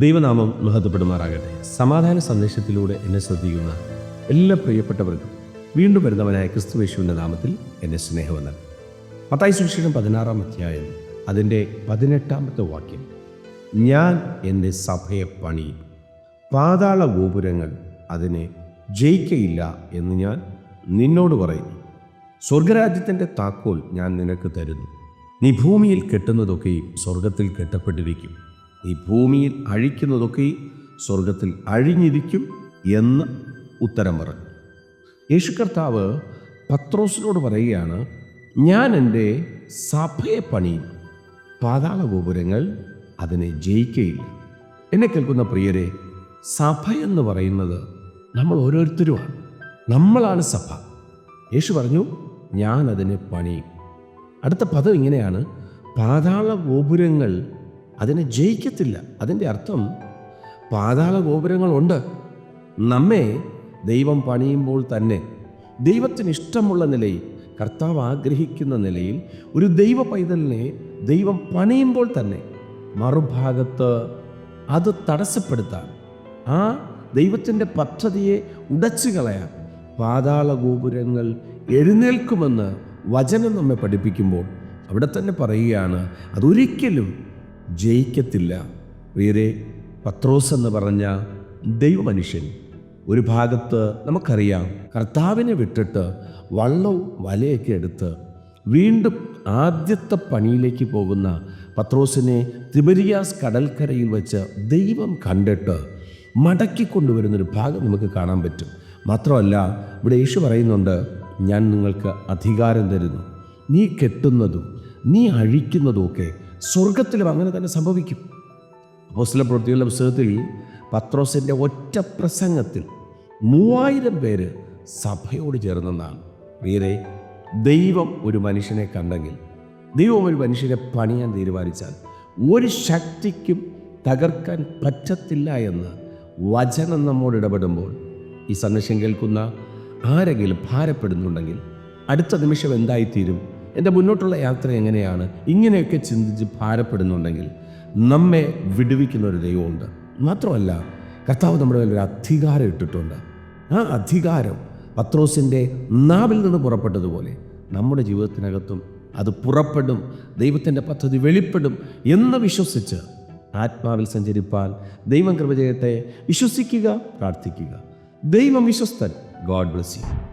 ദൈവനാമം മഹത്വപ്പെടുമാറാകട്ടെ. സമാധാന സന്ദേശത്തിലൂടെ എന്നെ ശ്രദ്ധിക്കുന്ന എല്ലാ പ്രിയപ്പെട്ടവർക്കും വീണ്ടും വരുന്നവനായ ക്രിസ്തുവേശുവിന്റെ നാമത്തിൽ എന്നെ സ്നേഹവന്ദൻ മത്തായി സുവിശേഷം പതിനാറാം അധ്യായം അതിന്റെ പതിനെട്ടാമത്തെ വാക്യം. ഞാൻ എന്റെ സഭയെ പണിയും പാതാള ഗോപുരങ്ങൾ അതിനെ ജയിക്കയില്ല എന്ന് ഞാൻ നിന്നോട് പറയുന്നു. സ്വർഗരാജ്യത്തിന്റെ താക്കോൽ ഞാൻ നിനക്ക് തരുന്നു. നീ ഭൂമിയിൽ കെട്ടുന്നതൊക്കെയും സ്വർഗത്തിൽ കെട്ടപ്പെട്ടിരിക്കും. നീ ഭൂമിയിൽ അഴിക്കുന്നതൊക്കെ സ്വർഗത്തിൽ അഴിഞ്ഞിരിക്കും എന്ന് ഉത്തരം പറഞ്ഞു. യേശു കർത്താവ് പത്രോസിനോട് പറയുകയാണ് ഞാൻ എന്റെ സഭയെ പണിയും പാതാള ഗോപുരങ്ങൾ അതിനെ ജയിക്കയില്ല. എന്നെ കേൾക്കുന്ന പ്രിയരെ സഭ എന്ന് പറയുന്നത് നമ്മൾ ഓരോരുത്തരുമാണ്. നമ്മളാണ് സഭ. യേശു പറഞ്ഞു ഞാൻ അതിനെ പണിയും. അടുത്ത പദം ഇങ്ങനെയാണ് പാതാള ഗോപുരങ്ങൾ അതിനെ ജയിക്കത്തില്ല. അതിന്റെ അർത്ഥം പാതാള ഗോപുരങ്ങളുണ്ട്. നമ്മെ ദൈവം പണിയുമ്പോൾ തന്നെ ദൈവത്തിന് ഇഷ്ടമുള്ള നിലയിൽ കർത്താവ് ആഗ്രഹിക്കുന്ന നിലയിൽ ഒരു ദൈവ പൈതലിനെ ദൈവം പണിയുമ്പോൾ തന്നെ മറുഭാഗത്ത് അത് തടസ്സപ്പെടുത്താൻ ആ ദൈവത്തിന്റെ പദ്ധതിയെ ഉടച്ചു കളയാൻ പാതാള ഗോപുരങ്ങൾ എഴുന്നേൽക്കുമെന്ന് വചനം നമ്മെ പഠിപ്പിക്കുമ്പോൾ അവിടെ തന്നെ പറയുകയാണ് അതൊരിക്കലും ജയിക്കത്തില്ല. പ്രിയരെ പത്രോസ് എന്ന് പറഞ്ഞ ദൈവമനുഷ്യൻ ഒരു ഭാഗത്ത് നമുക്കറിയാം കർത്താവിനെ വിട്ടിട്ട് വള്ളവും വലയൊക്കെ എടുത്ത് വീണ്ടും ആദ്യത്തെ പണിയിലേക്ക് പോകുന്ന പത്രോസിനെ തിബരിയാസ് കടൽക്കരയിൽ വെച്ച് ദൈവം കണ്ടിട്ട് മടക്കി കൊണ്ടുവരുന്നൊരു ഭാഗം നമുക്ക് കാണാൻ പറ്റും. മാത്രമല്ല ഇവിടെ യേശു പറയുന്നുണ്ട് ഞാൻ നിങ്ങൾക്ക് അധികാരം തരുന്നു. നീ കെട്ടുന്നതും നീ അഴിക്കുന്നതുമൊക്കെ സ്വർഗത്തിലും അങ്ങനെ തന്നെ സംഭവിക്കും. അപ്പോസ്തല പ്രവൃത്തികളുടെ പുസ്തകത്തിൽ പത്രോസിന്റെ ഒറ്റ പ്രസംഗത്തിൽ മൂവായിരം പേര് സഭയോട് ചേർന്നെന്നാണ് വീരെ ദൈവം ഒരു മനുഷ്യനെ കണ്ടെങ്കിൽ ദൈവം ഒരു മനുഷ്യനെ പണിയാൻ തീരുമാനിച്ചാൽ ഒരു ശക്തിക്കും തകർക്കാൻ പറ്റത്തില്ല എന്ന് വചനം നമ്മോട് ഇടപെടുമ്പോൾ ഈ സന്ദേശം കേൾക്കുന്ന ആരെങ്കിലും ഭാരപ്പെടുന്നുണ്ടെങ്കിൽ അടുത്ത നിമിഷം എന്തായിത്തീരും? എന്റെ മുന്നോട്ടുള്ള യാത്ര എങ്ങനെയാണ്? ഇങ്ങനെയൊക്കെ ചിന്തിച്ച് ഭാരപ്പെടുന്നുണ്ടെങ്കിൽ നമ്മെ വിടുവിക്കുന്ന ഒരു ദൈവമുണ്ട്. മാത്രമല്ല കർത്താവ് നമ്മുടെ ഒരു അധികാരം ഇട്ടിട്ടുണ്ട്. ആ അധികാരം പത്രോസിന്റെ നാവിൽ നിന്ന് പുറപ്പെട്ടതുപോലെ നമ്മുടെ ജീവിതത്തിനകത്തും അത് പുറപ്പെടും ദൈവത്തിന്റെ പദ്ധതി വെളിപ്പെടും എന്ന് വിശ്വസിച്ച് ആത്മാവിൽ സഞ്ചരിപ്പാൻ ദൈവം കൃപജയത്തെ വിശ്വസിക്കുക പ്രാർത്ഥിക്കുക. ദൈവം വിശ്വസ്തൻ. God bless you.